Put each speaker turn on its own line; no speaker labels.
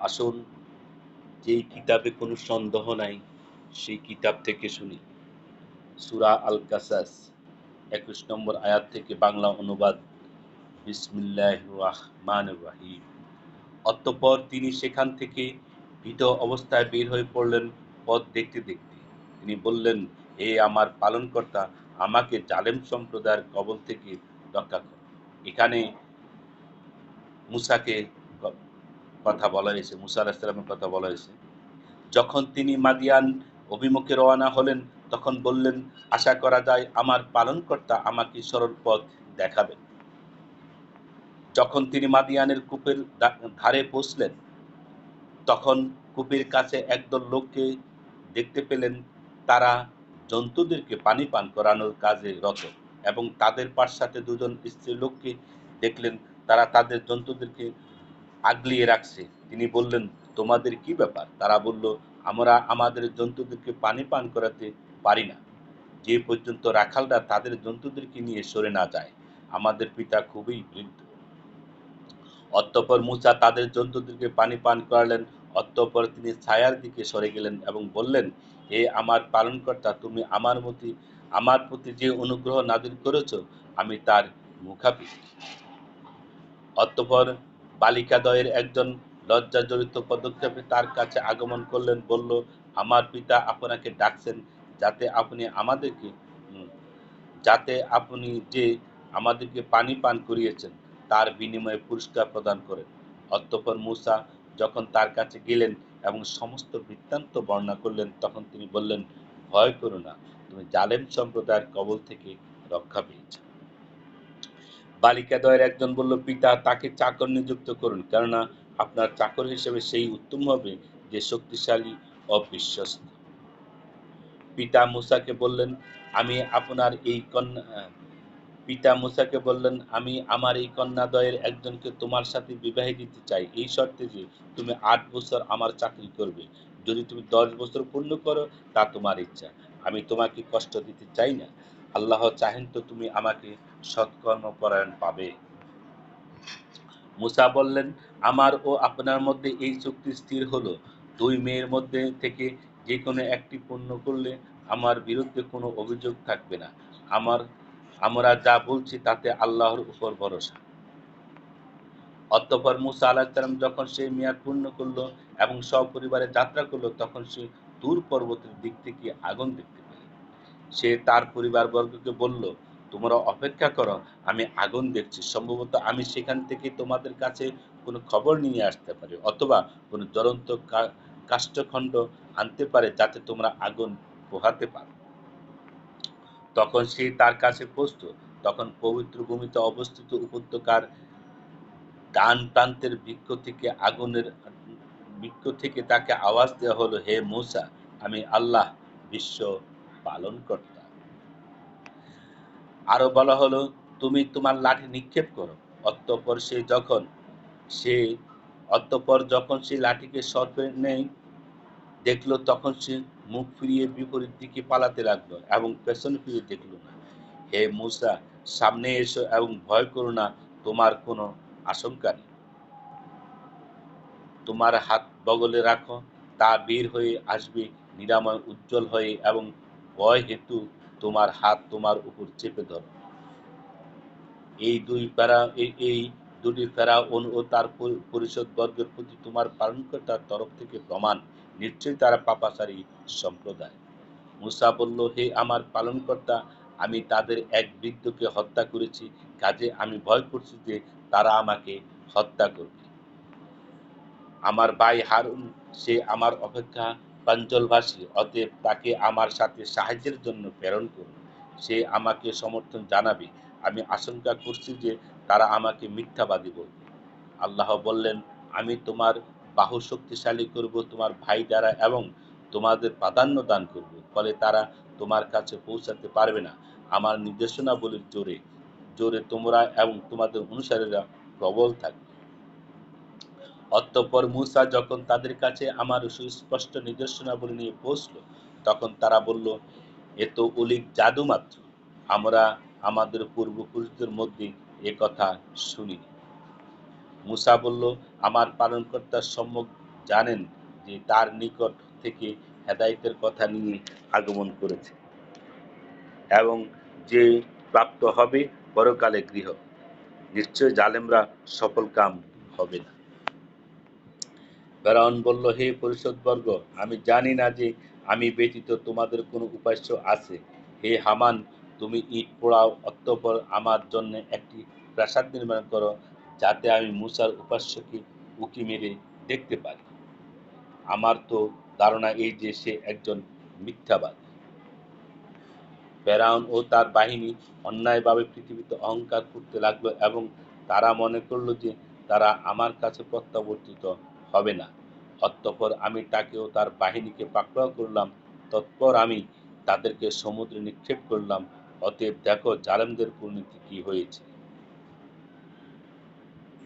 আসুন, যেই কিতাবে কোনো সন্দেহ নাই, সেই কিতাব থেকে শুনি। সুরা আল কাসাস একুশ নম্বর আয়াত থেকে বাংলা অনুবাদ রাহিম। অতঃপর তিনি সেখান থেকে ভীত অবস্থায় বের হয়ে পড়লেন পথ দেখতে দেখতে। তিনি বললেন, হে আমার পালনকর্তা, আমাকে জালেম সম্প্রদায়ের কবল থেকে রক্ষা কর। এখানে মুসাকে কথা বলা হয়েছে, মুসা আলাহিসাল্লামের কথা বলা হয়েছে। যখন তিনি মাদিয়ান অভিমুখে রওনা হলেন, তখন বললেন, আশা করা যায় আমার পালনকর্তা আমাকে সরল পথ দেখাবেন যখন তিনি মাদিয়ানের কূপের ধারে পৌঁছলেন, তখন কূপের কাছে একদল লোককে দেখতে পেলেন। তারা জন্তুদেরকে পানি পান করানোর কাজে রত এবং তাদের পাশ সাথে দুজন স্ত্রী লোককে দেখলেন। তারা তাদের জন্তুদেরকে আগলিয়ে রাখছে। তিনি বললেন, তোমাদের কি ব্যাপার? তারা বলল, আমরা আমাদের জন্তুদেরকে পানি পান করাতে পারি না। যে পর্যন্ত রাখালরা তাদের জন্তুদেরকে নিয়ে সরে না যায়, আমাদের পিতা খুবই বৃদ্ধ। অতঃপর মুসা তাদের জন্তুদেরকে পানি পান করালেন। অতঃপর তিনি ছায়ার দিকে সরে গেলেন এবং বললেন, হে আমার পালনকর্তা, তুমি আমার প্রতি আমার প্রতি যে অনুগ্রহ নাজিল করেছ, আমি তার মুখাপি অতঃপর বালিকাদয়ের একজন লজ্জাজড়িত পদক্ষেপে তার কাছে আগমন করলেন, বলল, আমার পিতা আপনাকে ডাকছেন যাতে আপনি আমাদেরকে যাতে আপনি যে আমাদেরকে পানি পান করিয়েছেন, তার বিনিময়ে পুরস্কার প্রদান করেন। অতঃপর মুসা যখন তার কাছে গেলেন এবং সমস্ত বৃত্তান্ত বর্ণনা করলেন, তখন তিনি বললেন, ভয় করো না, তুমি জালেম সম্প্রদায়ের কবল থেকে রক্ষা পেয়েছ। বালিকাদয়ের একজন বলল, পিতা, তাকে চাকর নিযুক্ত করুন। কেননা আপনার চাকর হিসেবে সেই উত্তম হবে যে শক্তিশালী ও বিশ্বস্ত পিতা মুসাকে বললেন, আমি আপনার এই কন্যা, পিতা মুসাকে বললেন, আমি আমার এই কন্যাদয়ের একজনকে তোমার সাথে বিবাহে দিতে চাই। এই শর্তে যে তুমি আট বছর আমার চাকরি করবে। যদি তুমি দশ বছর পূর্ণ করো, তা তোমার ইচ্ছা। আমি তোমাকে কষ্ট দিতে চাই না। আল্লাহ চাহেন তো তুমি আমাকে সৎকর্ম পরায়ণ পাবে। মুসা বললেন, আমার ও আপনার মধ্যে এই চুক্তি স্থির হলো। দুই মেয়ের মধ্যে থেকে যে কোনো একটি পূর্ণ করলে আমার বিরুদ্ধে কোনো অভিযোগ থাকবে না। আমার, আমরা যা বলছি তাতে আল্লাহর উপর ভরসা। অতঃপর মুসা আলাহিসাল্লাম যখন সেই মেয়াদ পূর্ণ করল এবং সপরিবারে যাত্রা করল, তখন সে দূর পর্বতের দিক থেকে আগুন দেখতে সে তার পরিবারবর্গকে বলল, তোমরা অপেক্ষা করো, আমি আগুন দেখছি। সম্ভবত আমি সেখান থেকে তোমাদের কাছে কোনো খবর নিয়ে আসতে পারি, অথবা কোনো জ্বলন্ত কাষ্ঠখণ্ড আনতে পারে যাতে তোমরা আগুন পোহাতে পারো। তখন সে তার কাছে পৌঁছত তখন পবিত্র ভূমিতে অবস্থিত উপত্যকার ডান প্রান্তের বৃক্ষ থেকে আগুনের, বৃক্ষ থেকে তাকে আওয়াজ দেওয়া হলো, হে মূসা, আমি আল্লাহ বিশ্ব পালন কর্তা আরও বলা হলো, তুমি তোমার লাঠি নিক্ষেপ করো। অতঃপর সে যখন সে, অতঃপর যখন সে লাঠিকে সর্পে নেই, দেখল তখন সে মুখ ফিরিয়ে বিপরীত দিকে পালাতে লাগল এবং পেছন ফিরে দেখল না। হে মুসা, সামনে এসো এবং ভয় করো না, তোমার কোনো আশঙ্কা নেই। তোমার হাত বগলে রাখো, তা বের হয়ে আসবে, নিরাময়, উজ্জ্বল হয়ে এবং ভয় হেতু তোমার হাত তোমার উপর চেপে ধরো। এই দুই প্যারা, এই দুটি ফেরাউন ও তার পরিষদ বর্গের প্রতি তোমার পালনকর্তার তরফ থেকে প্রমাণ। নিশ্চয়ই তারা পাপাচারী সম্প্রদায়। মুসা বলল, হে আমার পালনকর্তা, আমি তাদের এক বৃদ্ধকে হত্যা করেছি। কাজে আমি ভয় করছি যে তারা আমাকে হত্যা করবে। আমার ভাই হারুন, সে আমার অপেক্ষা প্রাঞ্জলভাষী অতএব তাকে আমার সাথে সাহায্যের জন্য প্রেরণ করুন। সে আমাকে সমর্থন জানাবে। আমি আশঙ্কা করছি যে তারা আমাকে মিথ্যাবাদী বলবে। আল্লাহ বললেন, আমি তোমার বাহু শক্তিশালী করব, তোমার ভাই দ্বারা এবং তোমাদের প্রাধান্য দান করব। ফলে তারা তোমার কাছে পৌঁছাতে পারবে না। আমার নির্দেশনাবলীর জোরে জোরে তোমরা এবং তোমাদের অনুসারীরা প্রবল থাকবে। অতঃপর মুসা যখন তাদের কাছে আমার সুস্পষ্ট নির্দেশনাবলী নিয়ে পৌঁছলো তখন তারা বলল, এ তো অলিক জাদু মাত্র। আমরা আমাদের পূর্বপুরুষদের মধ্যে এ কথা শুনিনি। মুসা বলল, আমার পালনকর্তার সম্মুখ জানেন যে তার নিকট থেকে হেদায়েতের কথা নিয়ে আগমন করেছে এবং যে প্রাপ্ত হবে পরকালে গৃহ। নিশ্চয় জালেমরা সফল কাম হবে না। ফেরাউন বলল, হে পরিষদবর্গ, আমি জানি না যে আমি ব্যতীত তোমাদের কোনো উপাস্য আছে। হে হামান, তুমি ইট পোড়াও, অতঃপর আমার জন্য একটি প্রাসাদ নির্মাণ করো, যাতে আমি মুসার উপাস্যকে উকি মেরে দেখতে পারি। আমার তো ধারণা এই যে সে একজন মিথ্যাবাদ। ফেরাউন ও তার বাহিনী অন্যায়ভাবে পৃথিবীতে অহংকার করতে লাগল এবং তারা মনে করল যে তারা আমার কাছে প্রত্যাবর্তিত। হবে না। অতঃপর আমি তাকে ও তার বাহিনীকে পাকড়াও করলাম। তৎপর আমি তাদেরকে সমুদ্রে নিক্ষেপ করলাম। অতএব দেখো জালেমদের পরিণতি কি হয়েছে।